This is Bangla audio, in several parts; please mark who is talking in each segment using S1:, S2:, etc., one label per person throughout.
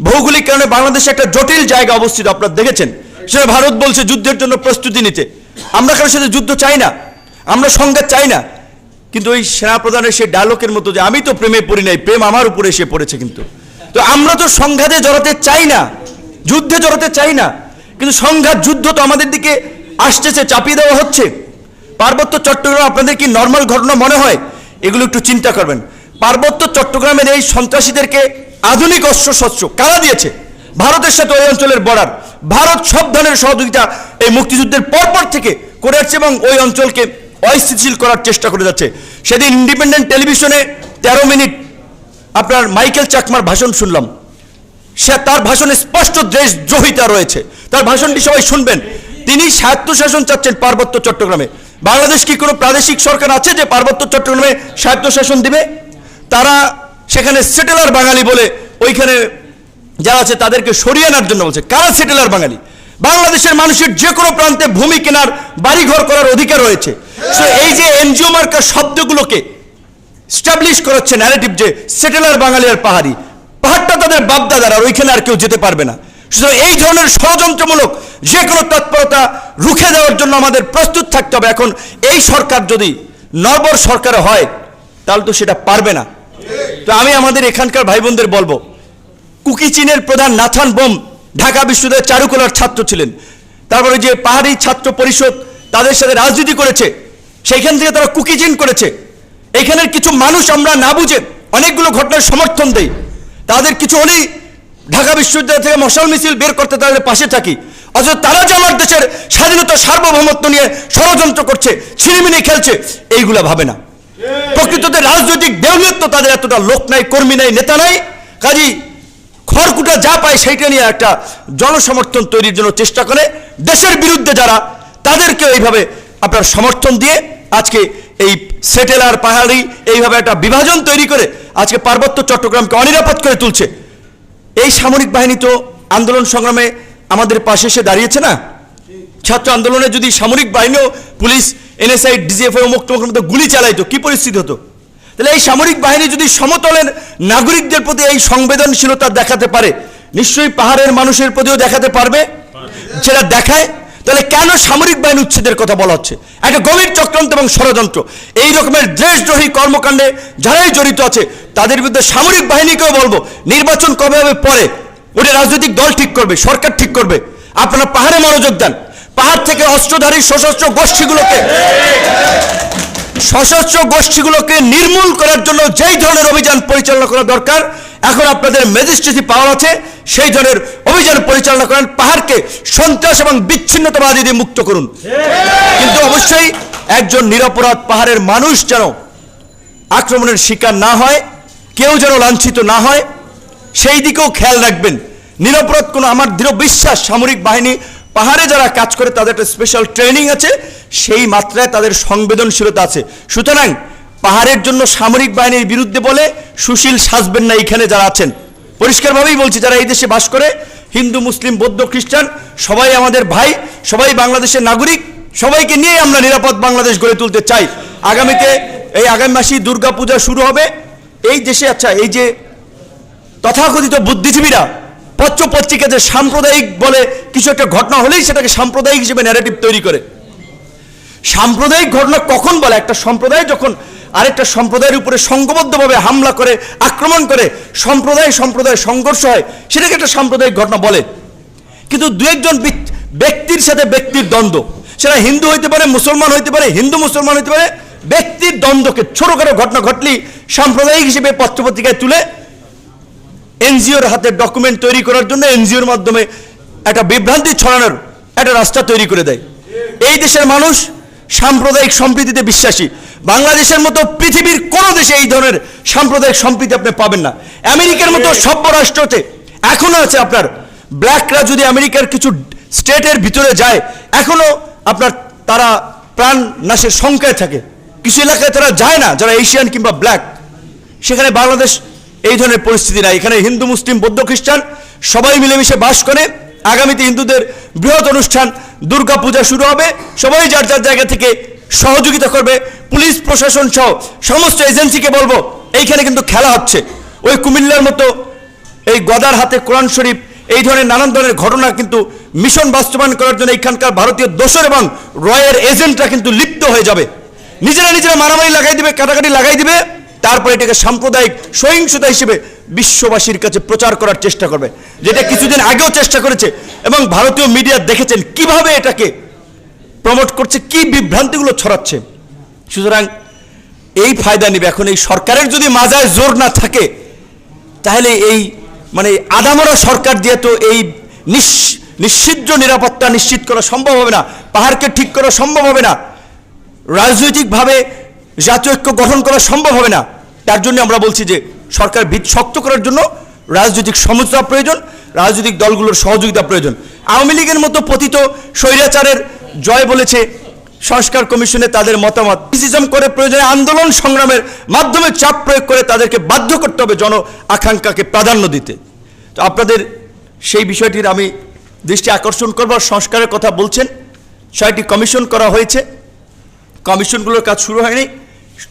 S1: ভৌগোলিক কারণে বাংলাদেশে একটা জটিল জায়গা অবস্থিত, আপনারা দেখেছেন। সেটা ভারত বলছে যুদ্ধের জন্য প্রস্তুতি নিতে। আমরা কারোর সাথে যুদ্ধ চাই না, আমরা সংঘাত চাই না। কিন্তু ওই সেনাপ্রধানের সেই ডায়লগের মতো যে, আমি তো প্রেমে পড়ি নাই, প্রেম আমার উপরে এসে পড়েছে কিন্তু। তো আমরা তো সংঘাতে জড়াতে চাই না, যুদ্ধে জড়াতে চাই না। কিন্তু সংঘাত, যুদ্ধ তো আমাদের দিকে আসতেছে, চাপিয়ে দেওয়া হচ্ছে। পার্বত্য চট্টগ্রাম, আপনাদের কি নর্মাল ঘটনা মনে হয়? এগুলো একটু চিন্তা করবেন। পার্বত্য চট্টগ্রামের এই সন্ত্রাসীদেরকে আধুনিক অস্ত্র শস্ত্র কারা দিয়েছে? ভারতের সাথে ওই অঞ্চলের বর্ডার। ভারত সব ধরনের সহযোগিতা এই মুক্তিযুদ্ধের পরপর থেকে করে আসছে এবং ওই অঞ্চলকে অস্থিতিশীল করার চেষ্টা করে যাচ্ছে। সেদিন ইন্ডিপেন্ডেন্ট টেলিভিশনে তেরো মিনিট আপনার মাইকেল চাকমার ভাষণ শুনলাম। সে তার ভাষণে স্পষ্ট দেশদ্রোহিতা রয়েছে। তার ভাষণটি সবাই শুনবেন। তিনি স্বায়ত্তশাসন চাচ্ছেন পার্বত্য চট্টগ্রামে। বাংলাদেশ কি কোনো প্রাদেশিক সরকার আছে যে পার্বত্য চট্টগ্রামে স্বায়ত্তশাসন দিবে? তারা সেখানে সেটেলার বাঙালি বলে ওইখানে যারা আছে তাদেরকে সরিয়ে আনার জন্য বলছে। কারা সেটেলার বাঙালি? বাংলাদেশের মানুষের যে কোনো প্রান্তে ভূমি কেনার, বাড়িঘর করার অধিকার রয়েছে। So, এই যে এনজিও মার্কার শব্দগুলোকে স্টাবলিশ করাচ্ছে ন্যারেটিভ যে সেটেলার বাঙালি আর পাহাড়ি, পাহাড়টা তাদের বাপদাদার, আর ওইখানে আর কেউ যেতে পারবে না। সুতরাং এই ধরনের ষড়যন্ত্রমূলক যে কোনো তৎপরতা রুখে দেওয়ার জন্য আমাদের প্রস্তুত থাকতে হবে। এখন এই সরকার যদি নরবর সরকার হয়, তাহলে তো সেটা পারবে না। তো আমি আমাদের এখানকার ভাই বোনদের বলব, কুকি চীনের প্রধান নাথান বোম ঢাকা বিশ্ববিদ্যালয়ের চারুকলার ছাত্র ছিলেন। তারপরে যে পাহাড়ি ছাত্র পরিষদ তাদের সাথে রাজনীতি করেছে, সেইখান থেকে তারা কুকি চীন করেছে। এখানের কিছু মানুষ আমরা না বুঝে অনেকগুলো ঘটনার সমর্থন দেই। তাদের কিছু হলেই ঢাকা বিশ্ববিদ্যালয় থেকে মশাল মিছিল বের করতে তাদের পাশে থাকি। অথচ তারা যে আমার দেশের স্বাধীনতা সার্বভৌমত্ব নিয়ে ষড়যন্ত্র করছে, ছিনিমিনি খেলছে, এইগুলা ভাবে না। প্রকৃততে রাজনৈতিক দেউলিয়ত্ব তাদের এতটা লোক নাই, কর্মী নাই, নেতা নাই। কাজী খড়কুটা যা পায় সেইটা নিয়ে একটা জনসমর্থন তৈরির জন্য চেষ্টা করে। দেশের বিরুদ্ধে যারা তাদেরকে এইভাবে আপনার সমর্থন দিয়ে আজকে এই সেটেলার পাহাড়ি এইভাবে একটা বিভাজন তৈরি করে আজকে পার্বত্য চট্টগ্রামকে অনিরাপদ করে তুলছে। এই সামরিক বাহিনী তো আন্দোলন সংগ্রামে আমাদের পাশে এসে দাঁড়িয়েছে না? ছাত্র আন্দোলনে যদি সামরিক বাহিনীও পুলিশ এনএসআই ডিজিএফআই অমুক তমুকের মতো গুলি চালাইতো, কি পরিস্থিতি হতো? তাহলে এই সামরিক বাহিনী যদি সমতলের নাগরিকদের প্রতি এই সংবেদনশীলতা দেখাতে পারে, নিশ্চয়ই পাহাড়ের মানুষের প্রতিও দেখাতে পারবে? যেটা দেখায়, তাহলে কেন সামরিক বাহিনী উচ্ছেদের কথা বলা হচ্ছে? একটা গভীর চক্রান্ত এবং ষড়যন্ত্র। এই রকমের দেশদ্রোহী কর্মকাণ্ডে যারাই জড়িত আছে, তাদের বিরুদ্ধে সামরিক বাহিনীকেও বলব, নির্বাচন কবে হবে পরে? ওটা রাজনৈতিক দল ঠিক করবে, সরকার ঠিক করবে। আপনারা পাহাড়ে মনোযোগ দেন। পাহাড় থেকে অস্ত্রধারী সশস্ত্র গোষ্ঠীগুলোকে সশস্ত্র গোষ্ঠীগুলোকে নির্মূল করার জন্য যেই ধরনের অভিযান পরিচালনা করা দরকার, এখন আপনাদের ম্যাজিস্ট্রেসি পাওয়ার আছে, সেই ধরনের অভিযান পরিচালনা করেন পাহাড়কে সন্ত্রাস এবং বিচ্ছিন্নতাবাদী দিয়ে মুক্ত করুন। কিন্তু অবশ্যই একজন নিরপরাধ পাহাড়ের মানুষ যেন আক্রমণের শিকার না হয়, কেউ যেন লাঞ্ছিত না হয়, সেই দিকেও খেয়াল রাখবেন। নিরপরাধ কোনো আমার দৃঢ় বিশ্বাস, সামরিক বাহিনী পাহাড়ে যারা কাজ করে, তাদের একটা স্পেশাল ট্রেনিং আছে। সেই মাত্রায় তাদের সংবেদনশীলতা আছে। সুতরাং পাহাড়ের জন্য সামরিক বাহিনীর বিরুদ্ধে বলে সুশীল সাজবেন না এইখানে যারা আছেন। পরিষ্কারভাবেই বলছি, যারা এই দেশে বাস করে, হিন্দু, মুসলিম, বৌদ্ধ, খ্রিস্টান, সবাই আমাদের ভাই, সবাই বাংলাদেশের নাগরিক, সবাইকে নিয়ে আমরা নিরাপদ বাংলাদেশ গড়ে তুলতে চাই। আগামীতে এই আগামী মাসেই দুর্গাপূজা শুরু হবে। এই দেশে আচ্ছা এই যে তথাকথিত বুদ্ধিজীবীরা পত্র পত্রিকা যে সাম্প্রদায়িক বলে কিছু একটা ঘটনা হলেই সেটাকে সাম্প্রদায়িক হিসেবে ন্যারেটিভ তৈরি করে। সাম্প্রদায়িক ঘটনা কখন বলে? একটা সম্প্রদায় যখন আরেকটা সম্প্রদায়ের উপরে সংঘবদ্ধভাবে হামলা করে, আক্রমণ করে, সম্প্রদায় সম্প্রদায় সংঘর্ষ হয়, সেটাকে একটা সাম্প্রদায়িক ঘটনা বলে। কিন্তু দু একজন ব্যক- ব্যক্তির সাথে ব্যক্তির দ্বন্দ্ব। সেটা হিন্দু হইতে পারে, মুসলমান হইতে পারে, হিন্দু মুসলমান হইতে পারে, ব্যক্তির দ্বন্দ্বকে ছোটখাটো ঘটনা ঘটলেই সাম্প্রদায়িক হিসেবে পত্রপত্রিকায় তুলে এনজিওর হাতে ডকুমেন্ট তৈরি করার জন্য এনজিওর মাধ্যমে একটা বিভ্রান্তি ছড়ানোর একটা রাস্তা তৈরি করে দেয়। এই দেশের মানুষ সাম্প্রদায়িক সম্প্রীতিতে বিশ্বাসী। বাংলাদেশের মতো পৃথিবীর কোনো দেশে এই ধরনের সাম্প্রদায়িক সম্প্রীতি আপনি পাবেন না। আমেরিকার মতো সভ্য রাষ্ট্রতে এখনও আছে আপনার। ব্ল্যাকরা যদি আমেরিকার কিছু স্টেটের ভিতরে যায় এখনও আপনার তারা প্রাণ নাশের শঙ্কায় থাকে। কিছু এলাকায় তারা যায় না যারা এশিয়ান কিংবা ব্ল্যাক। সেখানে বাংলাদেশ এই ধরনের পরিস্থিতি নাই। এখানে হিন্দু, মুসলিম, বৌদ্ধ, খ্রিস্টান সবাই মিলেমিশে বাস করে। আগামীতে হিন্দুদের বৃহৎ অনুষ্ঠান দুর্গা পূজা শুরু হবে। সবাই যার যার জায়গা থেকে সহযোগিতা করবে। পুলিশ, প্রশাসন সহ সমস্ত এজেন্সিকে বলব, এইখানে কিন্তু খেলা হচ্ছে। ওই কুমিল্লার মতো এই গদার হাতে কোরআন শরীফ, এই ধরনের নানান ধরনের ঘটনা কিন্তু মিশন বাস্তবায়ন করার জন্য এখানকার ভারতীয় দোসর এবং রয়ের এজেন্টরা কিন্তু লিপ্ত হয়ে যাবে। নিজেরা নিজেরা মারামারি লাগাই দিবে, কাটাকাটি লাগাই দিবে। তারপরে এটাকে সাম্প্রদায়িক সহিংসতা হিসেবে বিশ্ববাসীর কাছে প্রচার করার চেষ্টা করবে, যেটা কিছুদিন আগেও চেষ্টা করেছে এবং ভারতীয় মিডিয়া দেখেছেন কীভাবে এটাকে প্রমোট করছে, কি বিভ্রান্তিগুলো ছড়াচ্ছে। সুতরাং এই ফায়দা নিবে। এখন এই সরকারের যদি মাজায় জোর না থাকে, তাহলে এই মানে আদামরা সরকার দিয়ে তো এই নিশ- নিশ্চিদ্র নিরাপত্তা নিশ্চিত করা সম্ভব হবে না, পাহাড়কে ঠিক করা সম্ভব হবে না, রাজনৈতিকভাবে জাতীয় ঐক্য গঠন করা সম্ভব হবে না। তার জন্য আমরা বলছি যে সরকার ভিত শক্ত করার জন্য রাজনৈতিক সমঝোতা প্রয়োজন, রাজনৈতিক দলগুলোর সহযোগিতা প্রয়োজন। আওয়ামী লীগের মতো পতিত স্বৈরাচারের জয় বলেছে সংস্কার কমিশনে তাদের মতামত। ক্রিটিসিজম করে প্রয়োজনে আন্দোলন সংগ্রামের মাধ্যমে চাপ প্রয়োগ করে তাদেরকে বাধ্য করতে হবে জন আকাঙ্ক্ষাকে প্রাধান্য দিতে। তো আপনাদের সেই বিষয়টির আমি দৃষ্টি আকর্ষণ করবার সংস্কারের কথা বলছেন, ছয়টি কমিশন করা হয়েছে। কমিশনগুলোর কাজ শুরু হয়নি।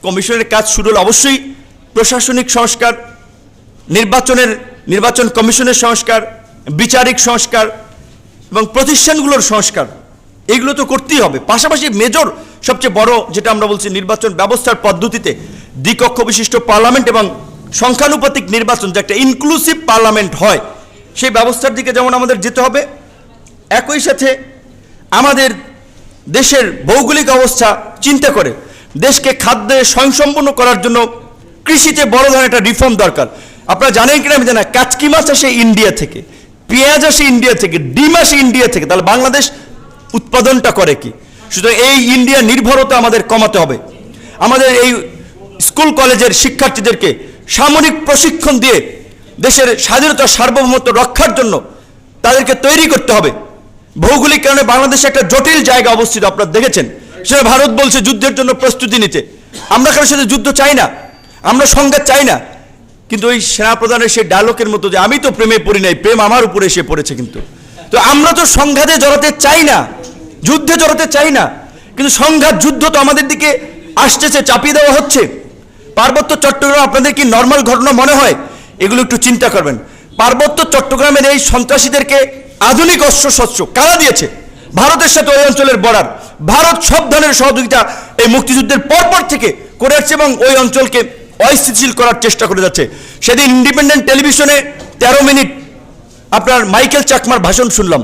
S1: কমিশনের কাজ শুরু হলে অবশ্যই প্রশাসনিক সংস্কার, নির্বাচনের, নির্বাচন কমিশনের সংস্কার, বিচারিক সংস্কার এবং প্রতিষ্ঠানগুলোর সংস্কার, এগুলো তো করতেই হবে। পাশাপাশি মেজর সবচেয়ে বড় যেটা আমরা বলছি নির্বাচন ব্যবস্থার পদ্ধতিতে দ্বিকক্ষ বিশিষ্ট পার্লামেন্ট এবং সংখ্যানুপাতিক নির্বাচন যে একটা ইনক্লুসিভ পার্লামেন্ট হয়, সেই ব্যবস্থার দিকে যেমন আমাদের যেতে হবে, একই সাথে আমাদের দেশের ভৌগোলিক অবস্থা চিন্তা করে, দেশকে খাদ্যে স্বয়ংসম্পন্ন করার জন্য কৃষিতে বড় ধরনের একটা রিফর্ম দরকার। আপনারা জানেন কিনা আমি জানি কাচকি মাছ আসে ইন্ডিয়া থেকে, পেঁয়াজ আসে ইন্ডিয়া থেকে, ডিম আসে ইন্ডিয়া থেকে। তাহলে বাংলাদেশ উৎপাদনটা করে কি? সুতরাং এই ইন্ডিয়া নির্ভরতা আমাদের কমাতে হবে। আমাদের এই স্কুল, কলেজের শিক্ষার্থীদেরকে সামরিক প্রশিক্ষণ দিয়ে দেশের স্বাধীনতা সার্বভৌমত্ব রক্ষার জন্য তাদেরকে তৈরি করতে হবে। ভৌগোলিক কারণে বাংলাদেশে একটা জটিল জায়গা অবস্থিত, আপনারা দেখেছেন। সেটা ভারত বলছে যুদ্ধের জন্য প্রস্তুতি নিতে। আমরা কারোর সাথে যুদ্ধ চাই না। আমরা সংঘাত চাই না। কিন্তু ওই সেনাপ্রধানের সেই ডায়লগের মতো যে আমি তো প্রেমে পড়ি নাই, প্রেম আমার উপরে এসে পড়েছে কিন্তু। তো আমরা তো সংঘাতে জড়াতে চাই না, যুদ্ধে জড়াতে চাই না। কিন্তু সংঘাত, যুদ্ধ তো আমাদের দিকে আসতেছে, চাপিয়ে দেওয়া হচ্ছে। পার্বত্য চট্টগ্রাম, আপনাদের কি নর্মাল ঘটনা মনে হয়? এগুলো একটু চিন্তা করবেন। পার্বত্য চট্টগ্রামের এই সন্ত্রাসীদেরকে আধুনিক অস্ত্র শস্ত্র কারা দিয়েছে? ভারতের সাথে ওই অঞ্চলের বর্ডার। ভারত সব ধরনের সহযোগিতা এই মুক্তিযুদ্ধের পরপর থেকে করে আসছে এবং ওই অঞ্চলকে অস্থিতিশীল করার চেষ্টা করে যাচ্ছে। সেদিন ইন্ডিপেন্ডেন্ট টেলিভিশনে তেরো মিনিট আপনার মাইকেল চাকমার ভাষণ শুনলাম।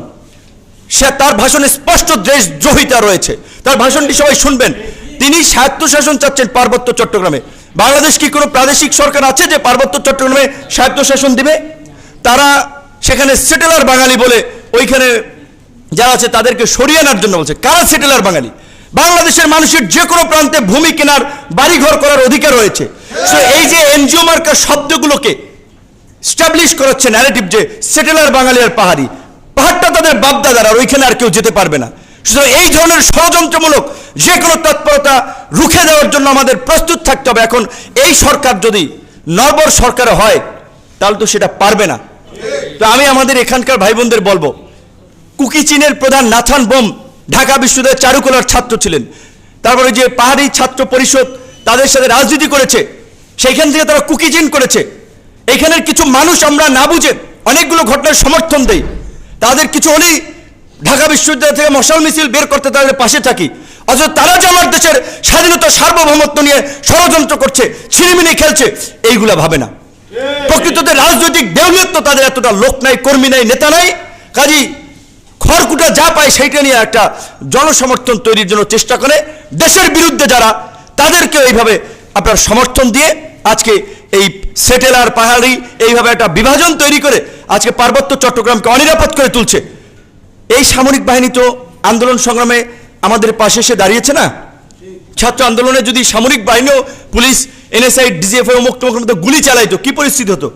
S1: সে তার ভাষণে স্পষ্ট দেশদ্রোহিতা রয়েছে। তার ভাষণটি সবাই শুনবেন। তিনি স্বায়ত্তশাসন চাচ্ছেন পার্বত্য চট্টগ্রামে। বাংলাদেশ কি কোনো প্রাদেশিক সরকার আছে যে পার্বত্য চট্টগ্রামে স্বায়ত্তশাসন দিবে? তারা সেখানে সেটেলার বাঙালি বলে ওইখানে যারা আছে তাদেরকে সরিয়ে আনার জন্য বলছে। কারা সেটেলার বাঙালি? বাংলাদেশের মানুষের যে কোনো প্রান্তে ভূমি কেনার বাড়িঘর করার অধিকার রয়েছে। এই যে এনজিও মার্কার শব্দগুলোকে স্টাবলিশ করাচ্ছে ন্যারেটিভ যে সেটেলার পাহাড়ি, পাহাড়টা তাদের ওইখানে আর কেউ যেতে পারবে না। সুতরাং এই ধরনের ষড়যন্ত্রমূলক যে কোনো তৎপরতা রুখে দেওয়ার জন্য আমাদের প্রস্তুত থাকতে হবে। এখন এই সরকার যদি নরবর সরকার হয়, তাহলে তো সেটা পারবে না। তো আমি আমাদের এখানকার ভাই বোনদের বলব, কুকি চীনের প্রধান নাথান বোম ঢাকা বিশ্ববিদ্যালয়ের চারুকলার ছাত্র ছিলেন। তারপরে যে পাহাড়ি ছাত্র পরিষদ তাদের সাথে রাজনীতি করেছে সেইখান থেকে তারা কুকিজিন করেছে। এখানের কিছু মানুষ আমরা না বুঝে অনেকগুলো ঘটনার সমর্থন দেই। তাদের কিছু হলেই ঢাকা বিশ্ববিদ্যালয় থেকে মশাল মিছিল বের করতে তাদের পাশে থাকি। অথচ তারা যে আমার দেশের স্বাধীনতা, সার্বভৌমত্ব নিয়ে ষড়যন্ত্র করছে, ছিনিমিনি খেলছে, এইগুলা ভাবে না। প্রকৃততে রাজনৈতিক দেউলিয়ত্ব তাদের এতটা লোক নাই, কর্মী নাই, নেতা নাই। কাজী খড়কুটা যা পায় সেইটা নিয়ে একটা জনসমর্থন তৈরির জন্য চেষ্টা করে। দেশের বিরুদ্ধে যারা তাদেরকে এইভাবে আপনার সমর্থন দিয়ে আজকে এই সেটেলার পাহাড়ি এইভাবে একটা বিভাজন তৈরি করে আজকে পার্বত্য চট্টগ্রামকে অনিরাপদ করে তুলছে। এই সামরিক বাহিনী তো আন্দোলন সংগ্রামে আমাদের পাশে এসে দাঁড়িয়েছে না? ছাত্র আন্দোলনে যদি সামরিক বাহিনীও পুলিশ এনএসআই ডিজিএফআই মুক্ত মতো গুলি চালাইতো কি পরিস্থিতি হতো?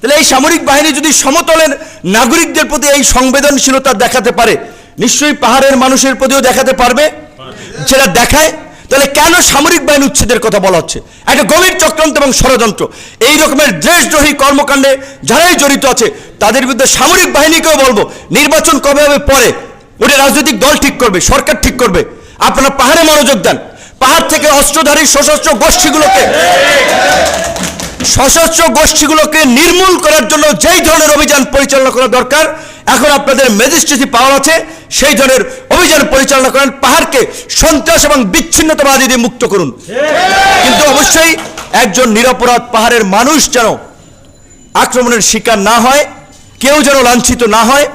S1: তাহলে এই সামরিক বাহিনী যদি সমতলের নাগরিকদের প্রতি এই সংবেদনশীলতা দেখাতে পারে নিশ্চয়ই পাহাড়ের মানুষের প্রতিও দেখাতে পারবে? যেটা দেখায় তাহলে কেন সামরিক বাহিনী উচ্ছেদের কথা বলা হচ্ছে? একটা গভীর চক্রান্ত এবং ষড়যন্ত্র। এই রকমের দেশদ্রোহী কর্মকাণ্ডে যারাই জড়িত আছে, তাদের বিরুদ্ধে সামরিক বাহিনীকেও বলব, নির্বাচন কবে হবে পরে। ওটা রাজনৈতিক দল ঠিক করবে, সরকার ঠিক করবে। আপনারা পাহাড়ে মনোযোগ দেন। পাহাড় থেকে অস্ত্রধারী সশস্ত্র গোষ্ঠীগুলোকে সশস্ত্র গোষ্ঠীগুলোকে নির্মূল করার জন্য যেই ধরনের অভিযান পরিচালনা করা দরকার এখন আপনাদের ম্যাজিস্ট্রেসি পাওয়ার আছে সেই ধরনের অভিযান পরিচালনা করেন পাহাড়কে সন্ত্রাস এবং বিচ্ছিন্নতাবাদী দিয়ে মুক্ত করুন। কিন্তু অবশ্যই একজন নিরাপরাধ পাহাড়ের মানুষ যেন আক্রমণের শিকার না হয় কেউ যেন লাঞ্ছিত না হয়